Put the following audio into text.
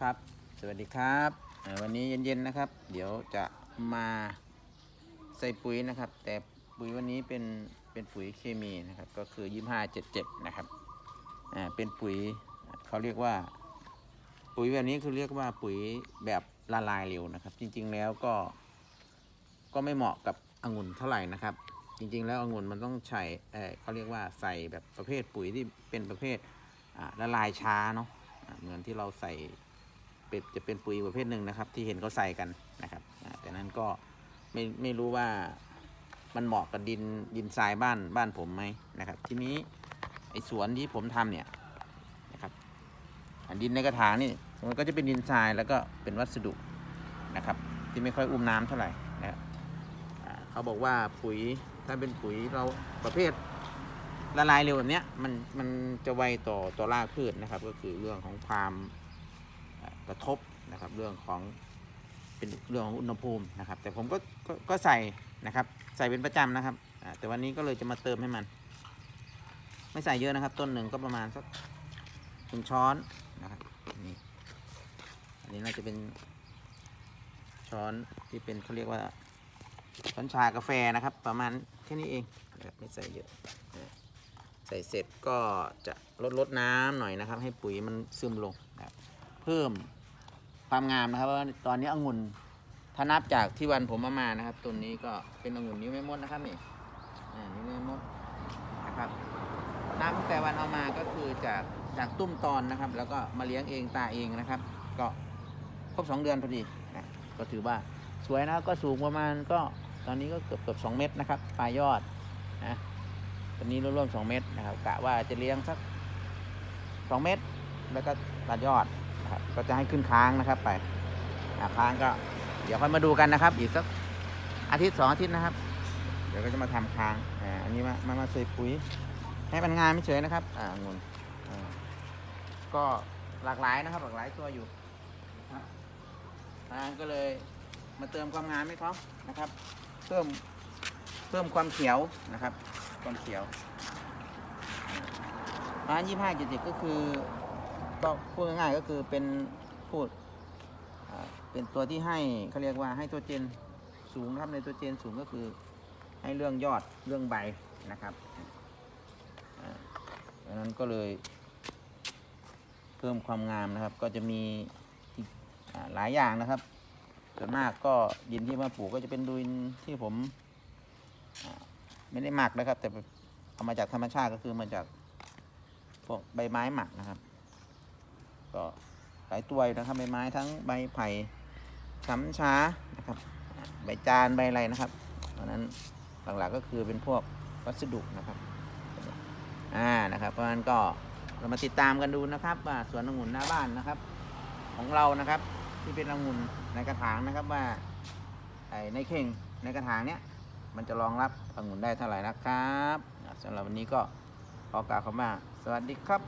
ครับ สวัสดีครับวันนี้เย็นๆนะครับ เดี๋ยวจะมาใส่ปุ๋ยนะครับ แต่ปุ๋ยวันนี้เป็นเป็นปุ๋ยเคมีนะครับ ก็คือ2577นะครับอ่าเป็นปุ๋ยเขาเรียกว่า ปุ๋ยแบบนี้คือเรียกว่าปุ๋ยแบบละลายเร็วนะครับ จริง ๆแล้วก็ก็ไม่เหมาะกับองุ่นเท่าไหร่นะครับ จริง ๆ แล้วองุ่นมันต้องใช้เอ่อเขาเรียกว่าใส่แบบประเภทปุ๋ยที่เป็นประเภทอ่าละลายช้าเนาะเหมือนที่เราใส่ เป็นจะเป็นปุ๋ยประเภทหนึ่งนะครับ ที่เห็นเขาใส่กันนะครับแต่นั้นก็ไม่ไม่รู้ว่ามันเหมาะกับดินดินทรายบ้านบ้านผมไหมนะครับ ทีนี้ไอ้สวนที่ผมทำเนี่ยนะครับดินในกระถางนี่มันก็จะเป็นดินทรายแล้วก็เป็นวัสดุนะครับ ที่ไม่ค่อยอุ้มน้ำเท่าไหร่นะครับเขาบอกว่าปุ๋ยถ้าเป็นปุ๋ยเราประเภทละลายเร็วแบบเนี้ยมันมันจะไวต่อต่อรากพืชนะครับ ก็คือเรื่องของความ กระทบนะครับเรื่องของเป็นเรื่องของอุณหภูมินะครับ แต่ผมก็ก็ก็ใส่นะครับใส่เป็นประจำนะครับแต่วันนี้ก็เลยจะมาเติมให้มัน ไม่ใส่เยอะนะครับ ต้นหนึ่งก็ประมาณสักหนึ่งช้อนนะครับนี่อันนี้น่าจะเป็นช้อนที่เป็นเขาเรียกว่าช้อนชากาแฟนะครับ ประมาณแค่นี้เองไม่ใส่เยอะนะใส่เสร็จก็จะลดลดน้ำหน่อยนะครับ ให้ปุ๋ยมันซึมลงนะครับ เพิ่มความงามนะครับว่าตอนนี้องุ่นถ้านับจากที่วันผมมามานะครับต้นนี้ก็เป็นองุ่นนิ้วแม่มดนะครับนี่อ่านิ้วแม่มดนะครับนับตั้งแต่วันเอามาก็คือจากจากตุ้มตอนนะครับ แล้วก็มาเลี้ยงเองตาเองนะครับ ก็ครบสองเดือนพอดีนะก็ถือว่าสวยนะก็สูงประมาณก็ตอนนี้ก็เกือบเกือบสองเมตรนะครับปลายยอดนะตอนนี้ร่วมๆสองเมตรนะครับกะว่าจะเลี้ยงสักสองเมตร แล้วก็ตัดยอด นะครับก็จะให้ขึ้นค้างนะครับไปค้างก็ เดี๋ยวค่อยมาดูกันนะครับ อีกสักอาทิตย์สองอาทิตย์นะครับ เดี๋ยวก็จะมาทำค้างอ่าอันนี้มามามาใส่ปุ๋ย ให้มันงามไม่เฉยนะครับ อ่างุนก็หลากหลายนะครับ หลากหลายตัวอยู่ครับอ่าก็เลยมาเติมความงามให้เขานะครับ เพิ่มเพิ่มความเขียวนะครับ ความเขียวร้านยี่ห้าจุดก็คือ ก็พูดง่ายๆก็คือเป็นพูดเป็นตัวที่ให้เขาเรียกว่าให้ตัวเจนสูงครับในตัวเจนสูงก็คือให้เรื่องยอดเรื่องใบนะครับดังนั้นก็เลย เพิ่มความงามนะครับ ก็จะมีหลายอย่างนะครับส่วนมากก็ดินที่มาปลูกก็จะเป็นดินที่ผมไม่ได้หมักนะครับ แต่เอามาจากธรรมชาติก็คือมาจากพวกใบไม้หมักนะครับ ก็หลายตัวอยู่นะครับใบไม้ทั้งใบไผ่ช้ำช้านะครับ ใบจานใบอะไรนะครับเพราะฉะนั้นหลักๆก็คือเป็นพวกวัสดุนะครับอ่านะครับ เพราะฉะนั้นก็เรามาติดตามกันดูนะครับว่าสวนองุ่นหน้าบ้านนะครับ ของเรานะครับที่เป็นองุ่นในกระถางนะครับว่าในเข่งในกระถางเนี้ยมันจะรองรับองุ่นได้เท่าไหร่นะครับสำหรับวันนี้ก็ขอกล่าวคำว่าสวัสดีครับ